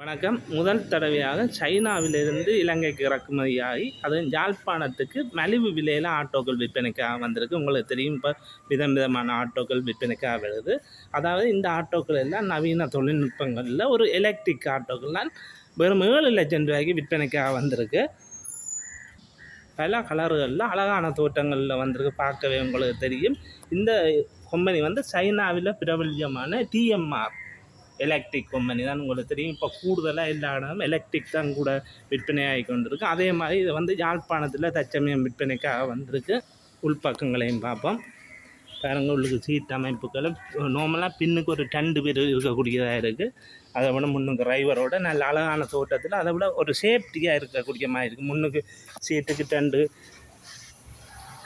வணக்கம். முதல் தடவையாக சைனாவிலிருந்து இலங்கைக்கு இறக்குமதியாகி அது யாழ்ப்பாணத்துக்கு மலிவு விலையில் ஆட்டோக்கள் விற்பனைக்காக வந்திருக்கு. உங்களுக்கு தெரியும் இப்போ விதம் விதமான ஆட்டோக்கள் விற்பனைக்காக வருது. அதாவது இந்த ஆட்டோக்கள் எல்லாம் நவீன தொழில்நுட்பங்களில் ஒரு எலக்ட்ரிக் ஆட்டோக்கள்லாம் வெறும் ஏழு லட்சம் ரூபாய்க்கு விற்பனைக்காக வந்திருக்கு. பல கலர்களில் அழகான தோட்டங்களில் வந்திருக்கு. பார்க்கவே உங்களுக்கு தெரியும். இந்த கம்பெனி வந்து சைனாவில் பிரபல்யமான டிஎம்ஆர் எலக்ட்ரிக் கம்பெனி தான் உங்களுக்கு தெரியும். இப்போ கூடுதலாக எல்லா இடமும் எலக்ட்ரிக் தான் கூட விற்பனை ஆகி கொண்டிருக்கு. அதே மாதிரி இது வந்து யாழ்ப்பாணத்தில் தச்சமயம் விற்பனைக்காக வந்திருக்கு. உள்பக்கங்களையும் பார்ப்போம். பாருங்க உள்ளுக்கு சீட் அமைப்புகளும் நார்மலாக பின்னுக்கு ஒரு டண்டு பேர் இருக்கக்கூடியதாக இருக்குது அதை விட முன்னுக்கு டிரைவரோட நல்ல அழகான தோட்டத்தில் அதை விட ஒரு சேஃப்டியாக இருக்கக்கூடிய மாதிரி இருக்குது முன்னுக்கு சீட்டுக்கு டண்டு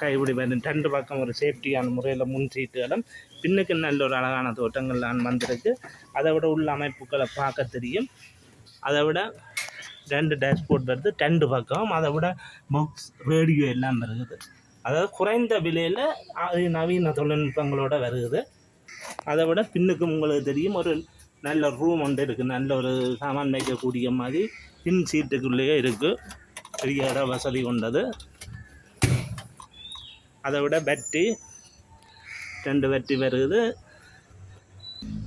கைப்பிடி வந்து ரெண்டு பக்கம் ஒரு சேஃப்டியான முறையில் முன் சீட்டுகளும் பின்னுக்கு நல்ல ஒரு அழகான தோட்டங்கள்லாம் வந்திருக்கு. அதை விட உள்ள அமைப்புகளை பார்க்க தெரியும். அதை விட ரெண்டு டேஷ்போர்ட் வருது ரெண்டு பக்கம். அதை விட புக்ஸ் ரேடியோ எல்லாம் இருக்குது. அதாவது குறைந்த விலையில் அது நவீன தொழில்நுட்பங்களோட வருகுது அதை விட பின்னுக்கு உங்களுக்கு தெரியும் ஒரு நல்ல ரூம் ஒன்று இருக்குது நல்ல ஒரு சாமான் வைக்கக்கூடிய மாதிரி பின் சீட்டுக்குள்ளேயே இருக்குது பெரிய இட வசதி கொண்டது. அதை விட பேட்டரி ரெண்டு பேட்டரி வருது.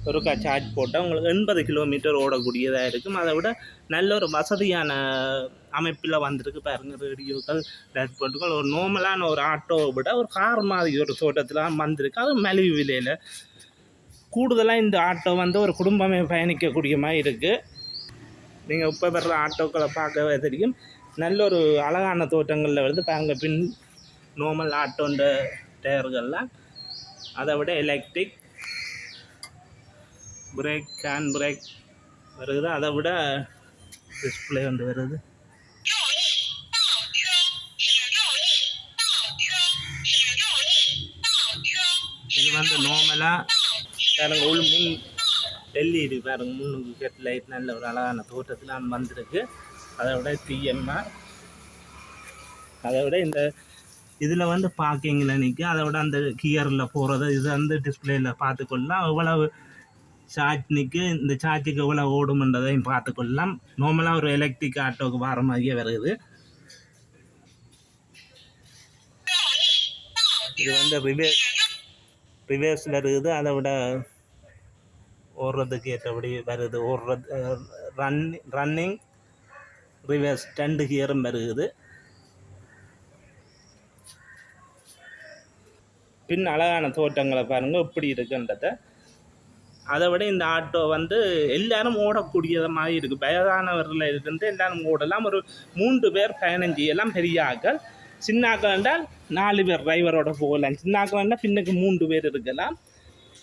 ஒருக்கா சார்ஜ் போட்டால் உங்களுக்கு எண்பது கிலோமீட்டர் ஓடக்கூடியதாக இருக்கும். அதை விட நல்ல ஒரு வசதியான அமைப்பில் வந்திருக்கு பாருங்க ரேடியோக்கள் டேஷ்போர்ட்டுகள் ஒரு நார்மலான ஒரு ஆட்டோவை விட ஒரு கார் மாதிரி ஒரு தோட்டத்தில் வந்திருக்கு. அது மலிவு விலையில். கூடுதலாக இந்த ஆட்டோ வந்து ஒரு குடும்பமே பயணிக்கக்கூடிய மாதிரி இருக்குது நீங்கள் இப்போ வர்ற ஆட்டோக்களை பார்க்கவே தெரியும். நல்ல ஒரு அழகான தோட்டங்களில் வந்து பாருங்கள் பின் நார்மல் ஆட்டோன்ற டயர்கள்லாம் அதை விட எலக்ட்ரிக் பிரேக் ஹேண்ட் பிரேக் வருது. அதை விட டிஸ்பிளே வந்து வருது. இது வந்து நார்மலாக பாருங்க உள் முன் எல்இடி பாருங்க முன்னுக்கு ஹெட் லைட் நல்ல ஒரு அழகான தோட்டத்தில் வந்திருக்கு. அதை விட டிஎம்ஆர் அதை விட இந்த இதில் வந்து பார்க்கிங்கில் நிற்கும் அதை விட அந்த கியரில் போகிறது இது வந்து டிஸ்பிளேயில் பார்த்துக்கொள்ளலாம். எவ்வளவு சார்ஜ் நிற்கு இந்த சார்ஜுக்கு எவ்வளோ ஓடும்ன்றதையும் பார்த்துக்கொள்ளலாம். நார்மலாக ஒரு எலக்ட்ரிக் ஆட்டோக்கு வர மாதிரியே வருது. இது வந்து ரிவேஸ் ரிவேர்ஸில் இருக்குது. அதை விட ஓடுறதுக்கு ஏற்றபடி வருது. ஓடுறது ரன் ரன்னிங் ரிவேர்ஸ் ரெண்டு கியரும் வருகுது பின் அழகான தோட்டங்களை பாருங்கள் எப்படி இருக்குன்றத. அதை விட இந்த ஆட்டோ வந்து எல்லாரும் ஓடக்கூடியது மாதிரி இருக்குது வயதானவர்கள் இருந்து எல்லாரும் ஓடலாம். ஒரு மூன்று பேர் பயணம் செய்யலாம். பெரிய ஆக்கள் சின்ன என்றால் நாலு பேர் டிரைவரோட போகலாம். சின்னாக்கள் என்றால் பின்னுக்கு மூன்று பேர் இருக்கலாம்.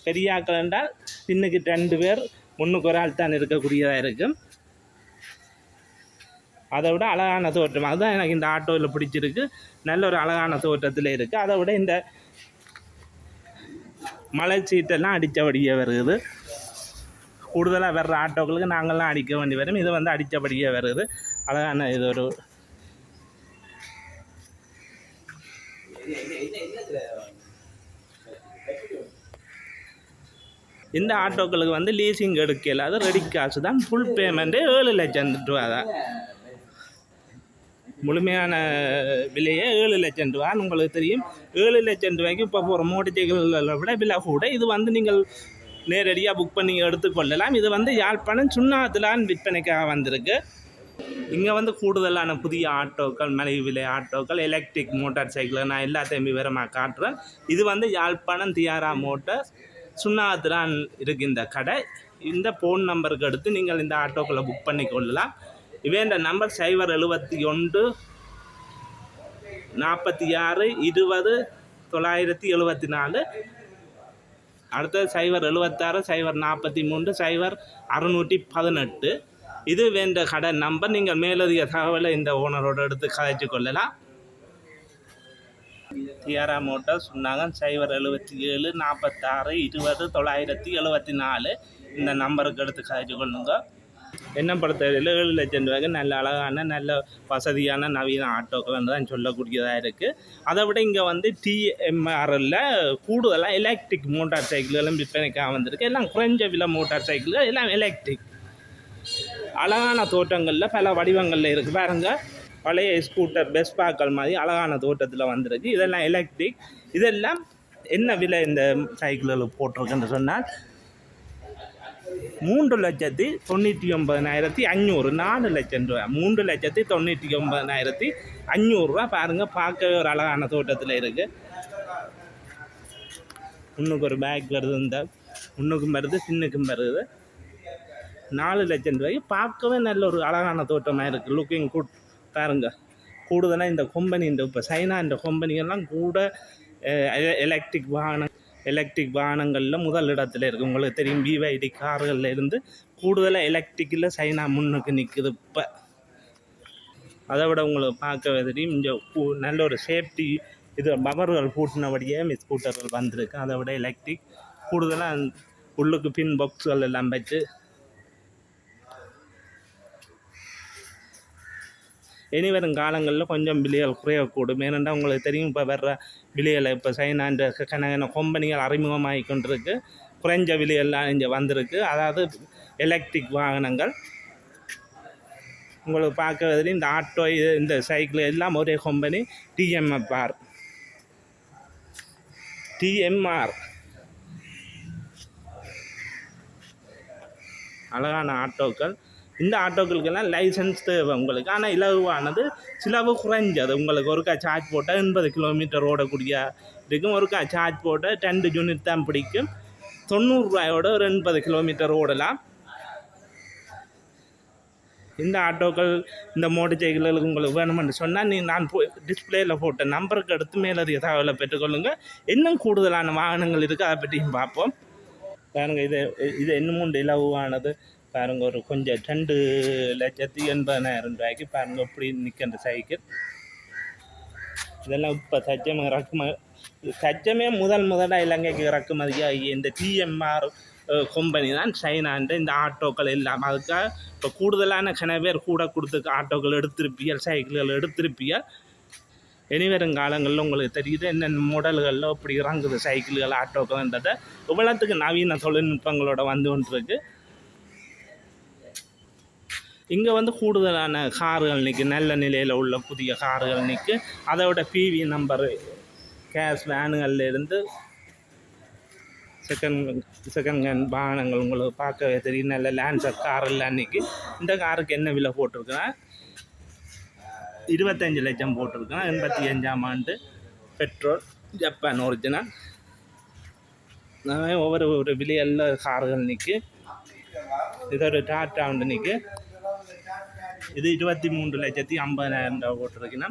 பெரியாக்கள் என்றால் பின்னுக்கு ரெண்டு பேர். ஒன்றுக்கு ஒரு ஆள் தான் இருக்கக்கூடியதாக இருக்கும் அதை விட அழகான தோற்றம். அதுதான் எனக்கு இந்த ஆட்டோவில் பிடிச்சிருக்கு. நல்ல ஒரு அழகான தோட்டத்தில் இருக்குது அதை விட இந்த மலைச்சீட்டெல்லாம் அடித்தபடியே வருது. கூடுதலாக வர்ற ஆட்டோக்களுக்கு நாங்கள்லாம் அடிக்க வேண்டி வரும். இது வந்து அடித்தபடியே வருது. அழகான இது ஒரு இந்த ஆட்டோக்களுக்கு வந்து லீசிங் எடுக்கல. அது ரெடி காசு தான். ஃபுல் பேமெண்ட்டு ஏழு லட்சம் ரூபா தான். முழுமையான விலையே ஏழு லட்சம் ரூபான்னு உங்களுக்கு தெரியும். ஏழு லட்சம் ரூபாய்க்கு இப்போ போகிற மோட்டர் விட விலை கூட. இது வந்து நீங்கள் நேரடியாக புக் பண்ணி எடுத்துக்கொள்ளலாம் இது வந்து யாழ்ப்பாணம் சுண்ணாத்துலான் விற்பனைக்காக வந்திருக்கு. இங்கே வந்து கூடுதலான புதிய ஆட்டோக்கள் மலிவு விலை ஆட்டோக்கள் எலக்ட்ரிக் மோட்டார் சைக்கிள் நான் எல்லாத்தையும் விவரமாக காட்டுறேன். இது வந்து யாழ்ப்பாணம் தியாரா மோட்டார் சுண்ணாத்துலான் இருக்கு இந்த கடை. இந்த ஃபோன் நம்பருக்கு எடுத்து நீங்கள் இந்த ஆட்டோக்களை புக் பண்ணி கொள்ளலாம். இவேண்ட நம்பர் சைபர் எழுபத்தி ஒன்று நாற்பத்தி ஆறு இருபது தொள்ளாயிரத்தி எழுபத்தி நாலு. அடுத்தது சைபர் எழுபத்தாறு சைபர் நாற்பத்தி மூன்று சைபர் அறுநூற்றி பதினெட்டு. இது வேண்ட கடை நம்பர் நீங்கள் மேலதிக தகவலை இந்த ஓனரோட எடுத்து கதைச்சு கொள்ளலாம். தியாரா மோட்டார் சொன்னாங்க சைபர் எழுபத்தி ஏழு நாற்பத்தாறு இருபது தொள்ளாயிரத்தி எழுபத்தி நாலு. இந்த நம்பருக்கு எடுத்து கதைச்சு கொள்ளுங்கள் என்ன பொறுத்தவரையில் ஏழு லட்சம் ரூபாய்க்கு நல்ல அழகான நல்ல வசதியான நவீன ஆட்டோக்கள் தான் சொல்லக்கூடியதாக இருக்குது அதை விட இங்கே வந்து டிஎம்ஆரில் கூடுதலாக எலக்ட்ரிக் மோட்டார் சைக்கிள்களும் விற்பனைக்காக வந்திருக்கு எல்லாம் குறைஞ்ச விலை மோட்டார் சைக்கிள்கள் எல்லாம் எலக்ட்ரிக் அழகான தோட்டங்களில் பல வடிவங்களில் இருக்குது பாருங்க. பழைய ஸ்கூட்டர் பெஸ்பாக்கள் மாதிரி அழகான தோட்டத்தில் வந்திருக்கு. இதெல்லாம் எலக்ட்ரிக் இதெல்லாம் என்ன விலை இந்த சைக்கிள்களுக்கு போட்டிருக்குன்னு சொன்னால் மூன்று லட்சத்தி தொண்ணூற்றி ஒன்பதனாயிரத்தி அஞ்சூறு நாலு லட்சம் ரூபா மூன்று லட்சத்தி தொண்ணூற்றி ஒன்பதனாயிரத்தி அஞ்சூறுரூவா பாருங்கள் பார்க்கவே ஒரு அழகான தோட்டத்தில் இருக்குது முன்னுக்கு ஒரு பேக் வருது இந்த. முன்னுக்கும் வருது சின்னுக்கும் வருது. நாலு லட்சம் ரூபாய்க்கு பார்க்கவே நல்ல ஒரு அழகான தோட்டமாக இருக்குது லுக்கிங் குட் பாருங்கள் கூடுதலாக இந்த கொம்பனி இந்த இப்போ சைனா இந்த கம்பெனியெல்லாம் கூட எலக்ட்ரிக் வாகனம் எலக்ட்ரிக் வாகனங்களில் முதல் இடத்துல இருக்குது உங்களுக்கு தெரியும் பிவைடி கார்களில் இருந்து கூடுதலாக எலக்ட்ரிக்கில் சைனா முன்னுக்கு நிற்குது இப்போ. அதை விட உங்களுக்கு பார்க்க தெரியும். இங்கே நல்ல ஒரு சேஃப்டி இது பவர்கள் பூட்டினபடியே மிஸ் ஸ்கூட்டர்கள் வந்திருக்கு. அதை விட எலக்ட்ரிக் கூடுதலாக உள்ளுக்கு பின் பாக்ஸ்கள் எல்லாம் வச்சு இனி வரும் காலங்களில் கொஞ்சம் விலைகள் குறையக்கூடும். ஏனென்றால் உங்களுக்கு தெரியும் இப்போ வர்ற விலைகளை இப்போ சைனான்ற கனகன கம்பெனிகள் அறிமுகமாகி கொண்டிருக்கு. குறைஞ்ச விலையெல்லாம் இங்கே வந்திருக்கு. அதாவது எலக்ட்ரிக் வாகனங்கள். உங்களுக்கு பார்க்கறதுலேயும் இந்த ஆட்டோ இது இந்த சைக்கிள் எல்லாம் ஒரே கம்பெனி டிஎம்எஃப்ஆர் டிஎம்ஆர் அழகான ஆட்டோக்கள். இந்த ஆட்டோக்களுக்கெல்லாம் லைசன்ஸ் தேவை உங்களுக்கு. ஆனால் இலகுவானது சிலவு குறைஞ்சது. உங்களுக்கு ஒருக்கா சார்ஜ் போட்டால் எண்பது கிலோமீட்டர் ஓடக்கூடிய இருக்கும் ஒருக்கா சார்ஜ் போட்டால் ரெண்டு யூனிட் தான் பிடிக்கும். தொண்ணூறுரூவாயோட ஒரு எண்பது கிலோமீட்டர் ஓடலாம். இந்த ஆட்டோக்கள் இந்த மோட்டர் சைக்கிள்களுக்கு உங்களுக்கு வேணும்னு சொன்னால் நீ நான் போய் டிஸ்பிளேயில் போட்ட நம்பருக்கு எடுத்து மேலதிக தகவலை பெற்றுக்கொள்ளுங்க. இன்னும் கூடுதலான வாகனங்கள் இருக்குது அதை பற்றியும் பார்ப்போம். பாருங்கள் இது இது இன்னமும் இலவானது பாருங்க ஒரு கொஞ்சம் ரெண்டு லட்சத்தி எண்பதாயிரம் ரூபாய்க்கு பாருங்க இப்படி நிற்கின்ற சைக்கிள் இதெல்லாம் இப்போ சச்சம் இறக்கும சச்சமே முதல் முதலாக இலங்கைக்கு இறக்குமதியாக இந்த டிஎம்ஆர் கம்பெனி தான் சைனான்ற இந்த ஆட்டோக்கள் எல்லாம். அதுக்காக இப்போ கூடுதலான கன பேர் கூட கொடுத்து ஆட்டோக்கள் எடுத்திருப்பியல் சைக்கிள்கள் எடுத்திருப்பியல். இனிவரும் காலங்களில் உங்களுக்கு தெரியுது என்னென்ன மாடல்களில் இப்படி இறங்குது சைக்கிள்கள் ஆட்டோக்கள்ன்றதை இவ்வளோத்துக்கு நவீன தொழில்நுட்பங்களோட வந்து கொண்டிருக்கு. இங்கே வந்து கூடுதலான கார்கள் நிற்கு நல்ல நிலையில் உள்ள புதிய கார்கள் நிற்கு அதோட பிவி நம்பர் கேஸ் வேனுகள்லேருந்து செகண்ட் செகண்ட் ஹேண்ட் வாகனங்கள் உங்களுக்கு பார்க்கவே தெரியும். நல்ல லேண்ட்சர் கார் எல்லாம் நிற்கி இந்த காருக்கு என்ன விலை போட்டிருக்கிறேன் இருபத்தஞ்சு லட்சம் போட்டிருக்கோம் எண்பத்தி அஞ்சாம் ஆண்டு பெட்ரோல் ஜப்பான் ஒரிஜினல் ஒவ்வொரு ஒரு விலையல்ல கார்கள் நிற்கு இதோட டாட்டா உண்டு நிற்கு இது இருபத்தி மூன்று லட்சத்தி ஐம்பதாயிரம் ரூபா போட்டிருக்குன்னா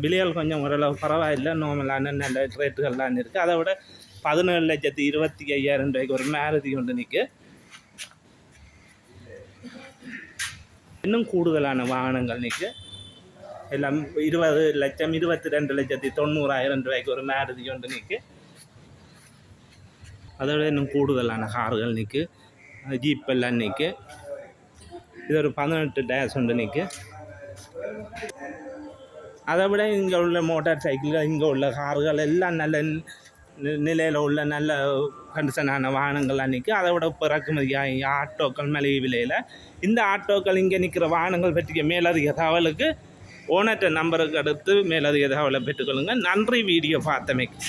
விலைகள் கொஞ்சம் ஓரளவு பரவாயில்லை நார்மலான நல்ல ரேட்டுகள்லாம் இருக்குது அதை விட பதினேழு லட்சத்தி இருபத்தி ஐயாயிரம் ரூபாய்க்கு ஒரு மேரதி கொண்டு நிற்கு இன்னும் கூடுதலான வாகனங்கள் நிற்கு எல்லாம் இருபது லட்சம் இருபத்தி ரெண்டு லட்சத்தி தொண்ணூறாயிரம் ரூபாய்க்கு ஒரு மேரதி கொண்டு நிற்கு அதோட இன்னும் கூடுதலான கார்கள் நிற்கு ஜீப் எல்லாம் நிற்கு இது ஒரு பதினெட்டு டேஸ் உண்டு நிற்கு அதை விட இங்கே உள்ள மோட்டார் சைக்கிள்கள் இங்கே உள்ள கார்கள் எல்லாம் நல்ல நிலையில் உள்ள நல்ல கண்டிஷனான வாகனங்கள்லாம் நிற்கும் அதை விட இப்போ ஆட்டோக்கள் மலிவு விலையில். இந்த ஆட்டோக்கள் இங்கே நிற்கிற வாகனங்கள் பற்றிய மேலதிக தகவலுக்கு ஓனர்ட்ட நம்பருக்கு அடுத்து மேலதிக தகவலை பெற்றுக்கொள்ளுங்கள் நன்றி வீடியோ பார்த்தமைக்கு.